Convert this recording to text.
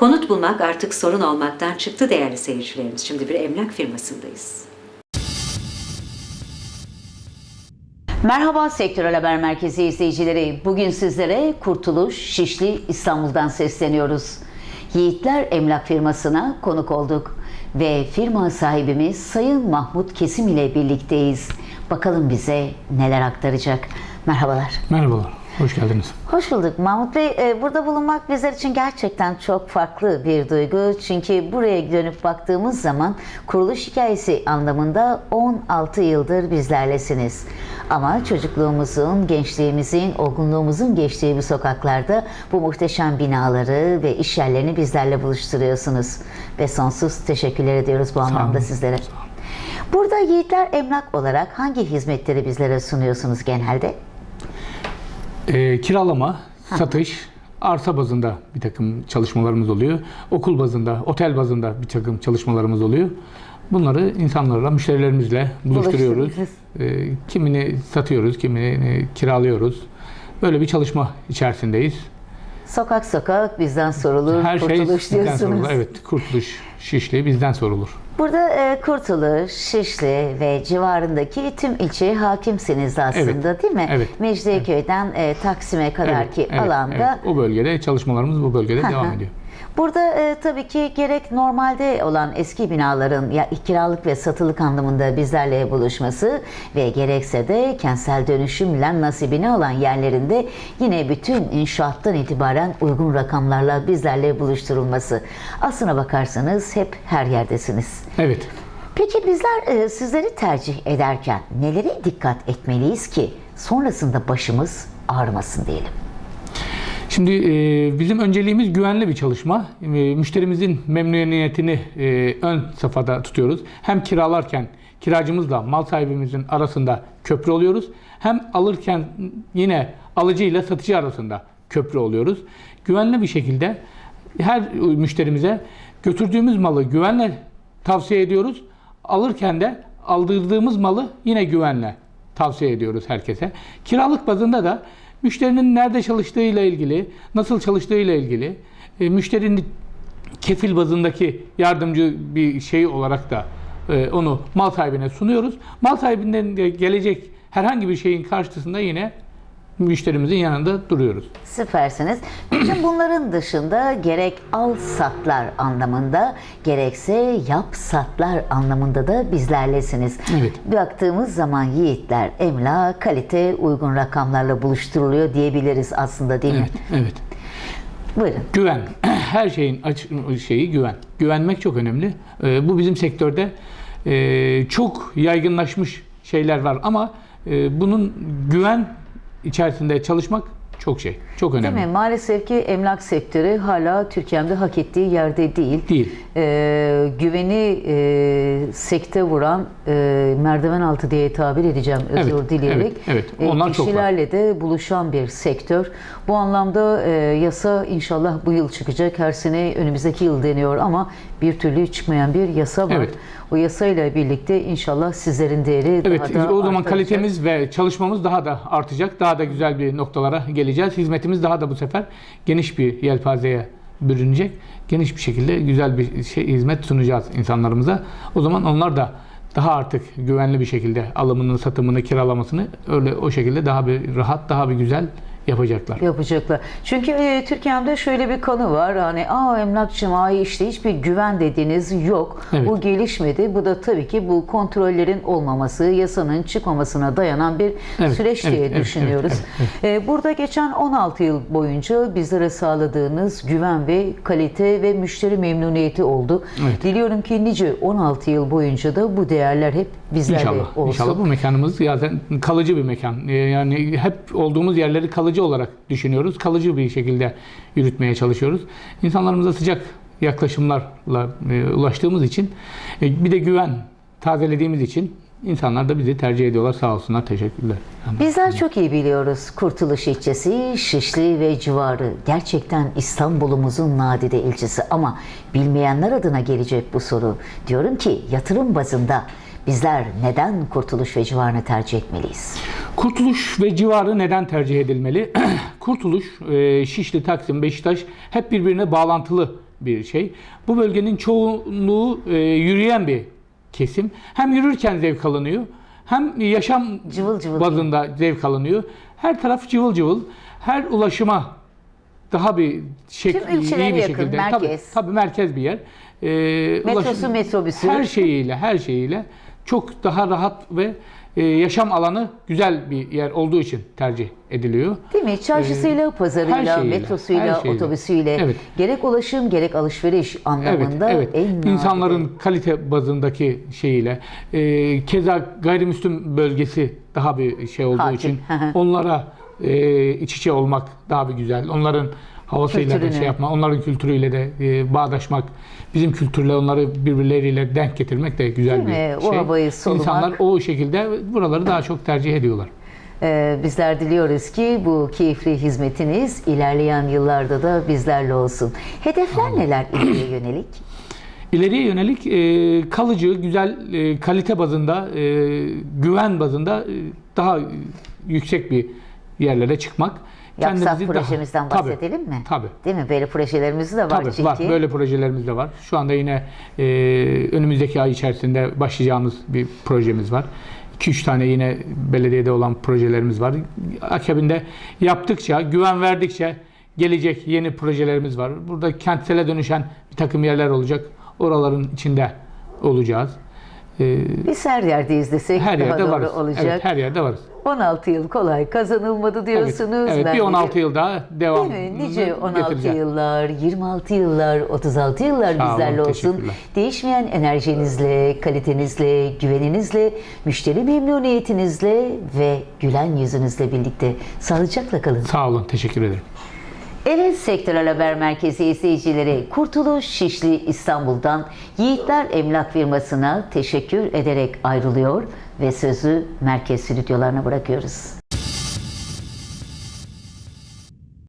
Konut bulmak artık sorun olmaktan çıktı değerli seyircilerimiz. Şimdi bir emlak firmasındayız. Merhaba Sektörel Haber Merkezi izleyicileri. Bugün sizlere Kurtuluş Şişli İstanbul'dan sesleniyoruz. Yiğitler Emlak firmasına konuk olduk ve firma sahibimiz Sayın Mahmut Kesim ile birlikteyiz. Bakalım bize neler aktaracak. Merhabalar. Merhabalar, hoş geldiniz. Hoş bulduk Mahmut Bey. e, Burada bulunmak bizler için gerçekten çok farklı bir duygu. Çünkü buraya dönüp baktığımız zaman kuruluş hikayesi anlamında 16 yıldır bizlerlesiniz. Ama çocukluğumuzun, gençliğimizin, olgunluğumuzun geçtiği bu sokaklarda bu muhteşem binaları ve iş yerlerini bizlerle buluşturuyorsunuz. Ve sonsuz teşekkürler ediyoruz bu anlamda sizlere. Burada Yiğitler Emlak olarak hangi hizmetleri bizlere sunuyorsunuz genelde? Ee, kiralama, satış, arsa bazında bir takım çalışmalarımız oluyor. Okul bazında, otel bazında bir takım çalışmalarımız oluyor. Bunları insanlarla, müşterilerimizle buluşturuyoruz. Ee, kimini satıyoruz, kimini e, kiralıyoruz. Böyle bir çalışma içerisindeyiz. Sokak sokak bizden sorulur, Her şey kurtuluş bizden diyorsunuz. sorulur. Evet, kurtuluş, şişli bizden sorulur. Burada e, Kurtuluş, Şişli ve civarındaki tüm ilçeye hakimsiniz aslında Evet, değil mi? evet. Mecidiyeköy'den e, Taksim'e kadarki evet, alanda. evet. O bölgede çalışmalarımız bu bölgede devam ediyor. Burada e, tabii ki gerek normalde olan eski binaların ya kiralık ve satılık anlamında bizlerle buluşması ve gerekse de kentsel dönüşümle nasibini alan yerlerinde yine bütün inşaattan itibaren uygun rakamlarla bizlerle buluşturulması. Aslına bakarsanız hep her yerdesiniz. Evet. Peki bizler e, sizleri tercih ederken nelere dikkat etmeliyiz ki sonrasında başımız ağrımasın diyelim. Şimdi e, bizim önceliğimiz güvenli bir çalışma. E, müşterimizin memnuniyetini e, ön safhada tutuyoruz. Hem kiralarken kiracımızla mal sahibimizin arasında köprü oluyoruz. Hem alırken yine alıcı ile satıcı arasında köprü oluyoruz. Güvenli bir şekilde her müşterimize götürdüğümüz malı güvenle tavsiye ediyoruz. Alırken de aldırdığımız malı yine güvenle tavsiye ediyoruz herkese. Kiralık bazında da müşterinin nerede çalıştığıyla ilgili, nasıl çalıştığıyla ilgili, e, müşterinin kefil bazındaki yardımcı bir şey olarak da e, onu mal sahibine sunuyoruz. Mal sahibinden de gelecek herhangi bir şeyin karşısında yine müşterimizin yanında duruyoruz. Süpersiniz. Bütün bunların dışında gerek al satlar anlamında gerekse yap satlar anlamında da bizlerlesiniz. Evet. Baktığımız zaman yiğitler emla kalite uygun rakamlarla buluşturuluyor diyebiliriz aslında değil mi? Evet, evet. Buyurun. Güven. Her şeyin aç şeyi güven. Güvenmek çok önemli. Ee, bu bizim sektörde e, çok yaygınlaşmış şeyler var ama e, bunun güven içerisinde çalışmak çok şey. Çok önemli. Değil mi? Maalesef ki emlak sektörü hala Türkiye'de hak ettiği yerde değil. Değil. Ee, güveni e, sekte vuran e, merdiven altı diye tabir edeceğim özür Evet, dileyerek. evet, evet. e, Onlar çok var. kişilerle de buluşan bir sektör. Bu anlamda e, yasa inşallah bu yıl çıkacak. Her sene önümüzdeki yıl deniyor ama bir türlü çıkmayan bir yasa var. Evet. O yasayla birlikte inşallah sizlerin değeri Evet, daha da o zaman artacak. kalitemiz ve çalışmamız daha da artacak. Daha da güzel bir noktalara geleceğiz. Hizmetimiz daha da bu sefer geniş bir yelpazeye bürünecek. Geniş bir şekilde güzel bir şey hizmet sunacağız insanlarımıza. O zaman onlar da daha artık güvenli bir şekilde alımını, satımını, kiralamasını öyle o şekilde daha bir rahat, daha bir güzel yapacaklar. yapacaklar. Çünkü e, Türkiye'de şöyle bir kanı var. Hani aa emlakçım ay işte hiçbir güven dediğiniz yok. Evet. Bu gelişmedi. Bu da tabii ki bu kontrollerin olmaması, yasanın çıkmamasına dayanan bir Evet, süreç evet, diye evet, düşünüyoruz. evet, E, burada geçen 16 yıl boyunca bizlere sağladığınız güven ve kalite ve müşteri memnuniyeti oldu. Evet. Diliyorum ki nice 16 yıl boyunca da bu değerler hep bizlerle İnşallah. olsun. İnşallah bu mekanımız zaten kalıcı bir mekan. Ee, Yani hep olduğumuz yerleri kalıcı olarak düşünüyoruz. Kalıcı bir şekilde yürütmeye çalışıyoruz. İnsanlarımıza sıcak yaklaşımlarla e, ulaştığımız için e, bir de güven tazelediğimiz için insanlar da bizi tercih ediyorlar. Sağ olsunlar. Teşekkürler. Bizler çok iyi biliyoruz Kurtuluş ilçesi, Şişli ve civarı. Gerçekten İstanbul'umuzun nadide ilçesi ama bilmeyenler adına gelecek bu soru. Diyorum ki yatırım bazında bizler neden Kurtuluş ve civarını tercih etmeliyiz? Kurtuluş ve civarı neden tercih edilmeli? Kurtuluş, e, Şişli, Taksim, Beşiktaş hep birbirine bağlantılı bir şey. Bu bölgenin çoğunluğu e, yürüyen bir kesim. Hem yürürken zevk alınıyor hem yaşam Cıvıl cıvıl. bazında zevk alınıyor. Her taraf cıvıl cıvıl. Her ulaşıma daha bir şey, Tüm ilçelere iyi bir yakın, şekilde. merkez. Tabii, tabii merkez bir yer. Ee, Metrosu, metrobüsü. Her şeyiyle, her şeyiyle çok daha rahat ve e, yaşam alanı güzel bir yer olduğu için tercih ediliyor. Değil mi? Çarşısıyla, pazarıyla, her şeyiyle, metrosuyla, şeyle. otobüsüyle, Evet. gerek ulaşım gerek alışveriş Evet, anlamında evet. en nadide. İnsanların kalite bazındaki şeyiyle, e, keza gayrimüslim bölgesi daha bir şey olduğu Hakim. için onlara e, iç içe olmak daha bir güzel. Onların havasıyla da Kültürünü. şey yapmak, onların kültürüyle de e, bağdaşmak, bizim kültürle onları birbirleriyle denk getirmek de güzel Değil bir mi? O şey. havayı solumak. İnsanlar o şekilde buraları daha çok tercih ediyorlar. Ee, bizler diliyoruz ki bu keyifli hizmetiniz ilerleyen yıllarda da bizlerle olsun. Hedefler neler ileriye yönelik? İleriye yönelik e, kalıcı, güzel e, kalite bazında, e, güven bazında e, daha yüksek bir yerlere çıkmak. Yapsak Kendimizi daha- projemizden Tabii, bahsedelim mi? Tabii. Değil mi? Böyle projelerimiz de var Tabii çünkü. var. Böyle projelerimiz de var. Şu anda yine e, önümüzdeki ay içerisinde başlayacağımız bir projemiz var. 2-3 tane yine belediyede olan projelerimiz var. Akabinde yaptıkça, güven verdikçe gelecek yeni projelerimiz var. Burada kentsele dönüşen bir takım yerler olacak. Oraların içinde olacağız. E, Biz her yerdeyiz desek her daha yerde doğru varız. olacak. Evet, her yerde varız. 16 yıl kolay kazanılmadı Evet, diyorsunuz. evet, Ben bir de- 16 yıl daha devam Değil mi? Nice 16 getireceğiz. yıllar, 26 yıllar, 36 yıllar Sağ olun, bizlerle olsun. teşekkürler. Değişmeyen enerjinizle, kalitenizle, güveninizle, müşteri memnuniyetinizle ve gülen yüzünüzle birlikte sağlıcakla kalın. Sağ olun, teşekkür ederim. Evet Sektörel Haber Merkezi izleyicileri Kurtuluş Şişli İstanbul'dan Yiğitler Emlak firmasına teşekkür ederek ayrılıyor ve sözü merkez stüdyolarına bırakıyoruz.